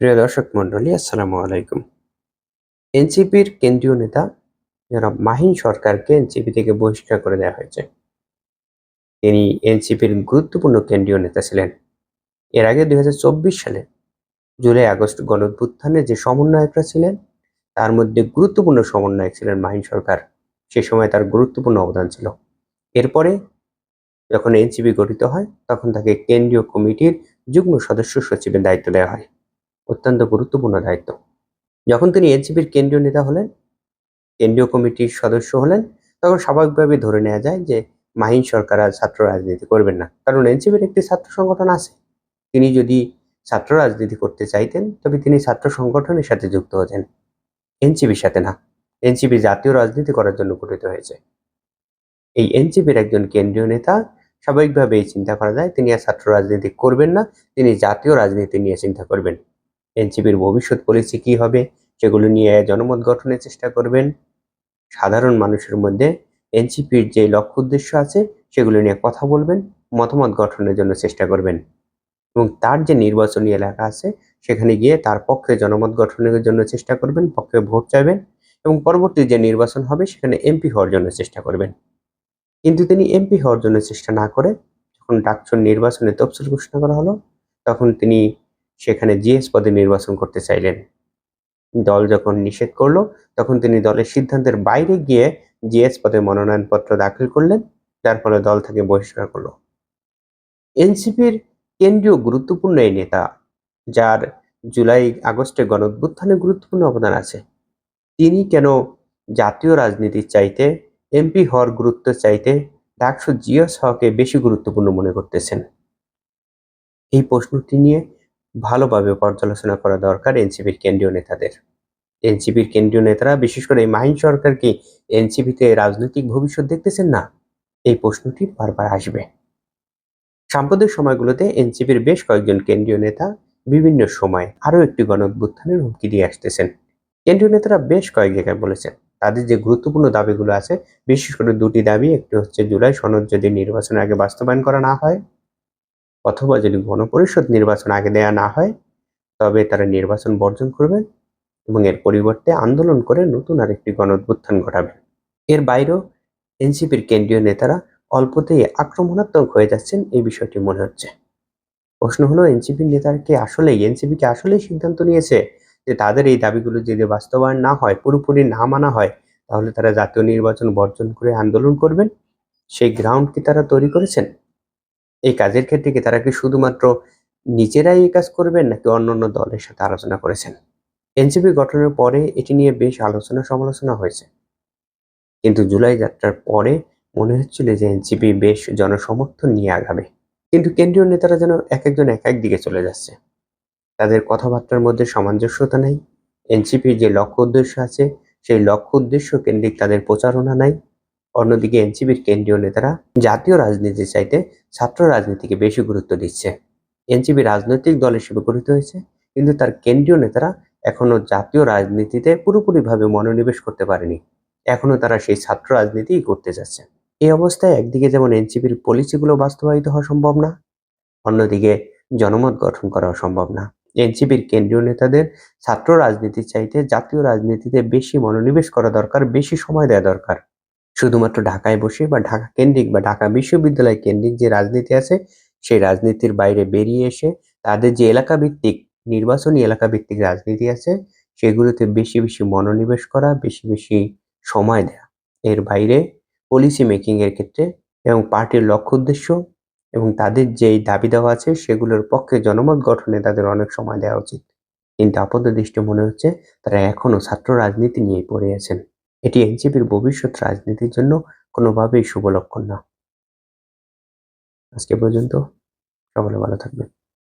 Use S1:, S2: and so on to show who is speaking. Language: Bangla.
S1: প্রিয় দর্শক মন্ডলী আসসালামু আলাইকুম। এনসিপির কেন্দ্রীয় নেতা জনাব মাহিন সরকারকে এনসিপি থেকে বহিষ্কার করে দেওয়া হয়েছে। তিনি এনসিপির গুরুত্বপূর্ণ কেন্দ্রীয় নেতা ছিলেন। এর আগে দুই হাজার চব্বিশ সালে জুলাই আগস্ট গণঅভ্যুত্থানে যে সমন্বয়করা ছিলেন, তার মধ্যে গুরুত্বপূর্ণ সমন্বয়ক ছিলেন মাহিন সরকার। সে সময় তার গুরুত্বপূর্ণ অবদান ছিল। এরপরে যখন এনসিপি গঠিত হয়, তখন তাকে কেন্দ্রীয় কমিটির যুগ্ম সদস্য সচিবের দায়িত্ব দেওয়া হয়। অত্যন্ত গুরুত্বপূর্ণ দায়িত্ব। যখন তিনি এনসিপির কেন্দ্রীয় নেতা হলেন, কেন্দ্রীয় কমিটির সদস্য হলেন, তখন স্বাভাবিকভাবে ধরে নেওয়া যায় যে, মাহিন সরকার আর ছাত্র রাজনীতি করবেন না। কারণ এনসিপির একটি ছাত্র সংগঠন আছে। তিনি যদি ছাত্র রাজনীতি করতে চাইতেন, তবে তিনি ছাত্র সংগঠনের সাথে যুক্ত হতেন। এনসিপির সাথে না। এনসিপি জাতীয় রাজনীতি করার জন্য গঠিত হয়েছে। এই এনসিপির একজন কেন্দ্রীয় নেতা স্বাভাবিকভাবে এই চিন্তা করা যায়, তিনি আর ছাত্র রাজনীতি করবেন না, তিনি জাতীয় রাজনীতি নিয়ে চিন্তা করবেন। এনসিপির ভবিষ্যৎ পলিসি কি হবে সেগুলো নিয়ে জনমত গঠনের চেষ্টা করবেন। সাধারণ মানুষের মধ্যে এনসিপির যে লক্ষ্য উদ্দেশ্য আছে সেগুলো নিয়ে কথা বলবেন, মতামত গঠনের জন্য চেষ্টা করবেন এবং তার যে নির্বাচনী এলাকা আছে সেখানে গিয়ে তার পক্ষে জনমত গঠনের জন্য চেষ্টা করবেন, পক্ষে ভোট চাইবেন এবং পরবর্তী যে নির্বাচন হবে সেখানে এমপি হওয়ার জন্য চেষ্টা করবেন। কিন্তু তিনি এমপি হওয়ার জন্য চেষ্টা না করে যখন ডাকসুর নির্বাচনে তফসিল ঘোষণা করা হলো, তখন তিনি সেখানে জিএস পদে নির্বাচন করতে চাইলেন। দল যখন নিষেধ করল, তখন তিনি দলের সিদ্ধান্তের বাইরে গিয়ে জিএস পদে মনোনয়নপত্র দাখিল করলেন, যার ফলে দল থেকে বহিষ্কার করল। এনসিপির কেন্দ্রীয় গুরুত্বপূর্ণ এই নেতা, যার জুলাই আগস্টে গণঅভ্যুত্থানে গুরুত্বপূর্ণ অবদান আছে, তিনি কেন জাতীয় রাজনীতির চাইতে, এমপি হওয়ার গুরুত্ব চাইতে ডাকসু জিএস হওয়াকে বেশি গুরুত্বপূর্ণ মনে করতেছেন? এই প্রশ্নটি নিয়ে ভালোভাবে পর্যালোচনা করা দরকার এনসিপির কেন্দ্রীয় নেতাদের। এনসিপির কেন্দ্রীয় নেতারা, বিশেষ করে মাহিন সরকার কি এনসিপিতে রাজনৈতিক ভবিষ্যৎ দেখতেছেন না? এই প্রশ্নটি বারবার আসবে। সাম্প্রতিক সময়গুলোতে এনসিপির বেশ কয়েকজন কেন্দ্রীয় নেতা বিভিন্ন সময় আরও একটি গণ হুমকি দিয়ে আসতেছেন। কেন্দ্রীয় নেতারা বেশ কয়েক জায়গায় বলেছেন, তাদের যে গুরুত্বপূর্ণ দাবিগুলো আছে, বিশেষ করে দুটি দাবি, একটি হচ্ছে জুলাই সনদ যদি নির্বাচনের আগে বাস্তবায়ন করা না হয় অথবা যদি গণপরিষদ নির্বাচন আগে দেয়া না হয়, তবে তারা নির্বাচন বর্জন করবেন এবং এর পরিবর্তে আন্দোলন করে নতুন আরেকটি গণ ঘটাবেন। এর বাইরেও এনসিপির কেন্দ্রীয় নেতারা অল্পতেই আক্রমণাত্মক হয়ে যাচ্ছেন এই বিষয়টি মনে হচ্ছে। প্রশ্ন হলো, এনসিপির নেতাকে কি আসলেই, এনসিপি কি আসলেই সিদ্ধান্ত নিয়েছে যে তাদের এই দাবিগুলো যদি বাস্তবায়ন না হয়, পুরোপুরি না মানা হয়, তাহলে তারা জাতীয় নির্বাচন বর্জন করে আন্দোলন করবেন? সেই গ্রাউন্ড কি তারা তৈরি করেছেন? এই কাজের ক্ষেত্রে কি তারা কি শুধুমাত্র নিজেরাই এই কাজ করবেন নাকি অন্যান্য দলের সাথে আলোচনা করেছেন? এনসিপি গঠনের পরে এটি নিয়ে বেশ আলোচনা সমালোচনা হয়েছে। কিন্তু জুলাই যাত্রার পরে মনে হচ্ছিল যে এনসিপি বেশ জনসমর্থন নিয়ে আগাবে। কিন্তু কেন্দ্রীয় নেতারা যেন এক একজন এক এক দিকে চলে যাচ্ছে। তাদের কথাবার্তার মধ্যে সামঞ্জস্যতা নাই। এনসিপির যে লক্ষ্য উদ্দেশ্য আছে, সেই লক্ষ্য উদ্দেশ্য কেন্দ্রিক তাদের প্রচারণা নাই। অন্যদিকে এনসিপির কেন্দ্রীয় নেতারা জাতীয় রাজনীতির চাইতে ছাত্র রাজনীতিকে বেশি গুরুত্ব দিচ্ছে। এনসিপি রাজনৈতিক দল হিসেবে গঠিত হয়েছে, কিন্তু তার কেন্দ্রীয় নেতারা এখনও জাতীয় রাজনীতিতে পুরোপুরিভাবে মনোনিবেশ করতে পারেনি। এখনও তারা সেই ছাত্র রাজনীতিই করতে যাচ্ছে। এই অবস্থায় একদিকে যেমন এনসিপির পলিসিগুলো বাস্তবায়িত হওয়া সম্ভব না, অন্যদিকে জনমত গঠন করাও সম্ভব না। এনসিপির কেন্দ্রীয় নেতাদের ছাত্র রাজনীতি চাইতে জাতীয় রাজনীতিতে বেশি মনোনিবেশ করা দরকার, বেশি সময় দেওয়া দরকার। শুধুমাত্র ঢাকায় বসে বা ঢাকা কেন্দ্রিক বা ঢাকা বিশ্ববিদ্যালয় কেন্দ্রিক যে রাজনীতি আছে, সেই রাজনীতির বাইরে বেরিয়ে এসে তাদের যে এলাকা ভিত্তিক নির্বাচনী এলাকা ভিত্তিক রাজনীতি আছে, সেগুলোতে বেশি বেশি মনোনিবেশ করা, বেশি বেশি সময় দেয়া। এর বাইরে পলিসি মেকিং এর ক্ষেত্রে এবং পার্টির লক্ষ্য উদ্দেশ্য এবং তাদের যেই দাবি দেওয়া আছে, সেগুলোর পক্ষে জনমত গঠনে তাদের অনেক সময় দেওয়া উচিত। কিন্তু আপাত দৃষ্টি মনে হচ্ছে তারা এখনও ছাত্র রাজনীতি নিয়ে পড়ে আছেন। এটি এনসিপির ভবিষ্যৎ রাজনীতির জন্য কোনোভাবেই শুভ লক্ষণ না। আজকে পর্যন্ত সকলে ভালো থাকবেন।